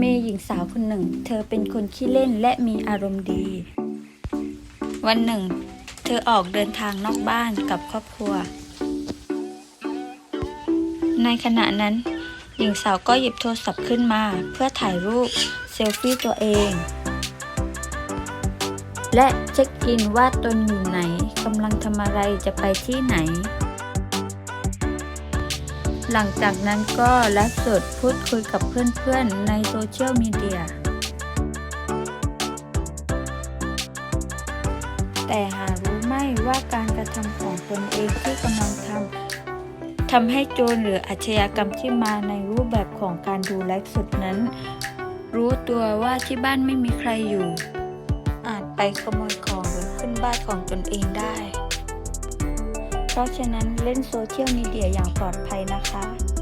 มีหญิงสาวคนหนึ่ง เธอเป็นคนขี้เล่นและมีอารมณ์ดี วันหนึ่ง เธอออกเดินทางนอกบ้านกับครอบครัว ในขณะนั้น หญิงสาวก็หยิบโทรศัพท์ขึ้นมา เพื่อถ่ายรูปเซลฟี่ตัวเอง และเช็คอินว่าตนอยู่ไหนกำลังทำอะไรจะไปที่ไหน หลังจากนั้นก็ไลฟ์สดพูดคุยกับเพื่อนๆในโซเชียลมีเดีย แต่หารู้ไม่ว่าการกระทำของตนเองที่กำลังทำทำให้โจรหรืออาชญากรรมที่มาในรูปแบบของการดูไลฟ์สดนั้น รู้ตัวว่าที่บ้านไม่มีใครอยู่ อาจไปขโมยของหรือขึ้นบ้านของตนเองได้ เพราะฉะนั้นเล่นโซเชียลมีเดียอย่างปลอดภัยนะคะ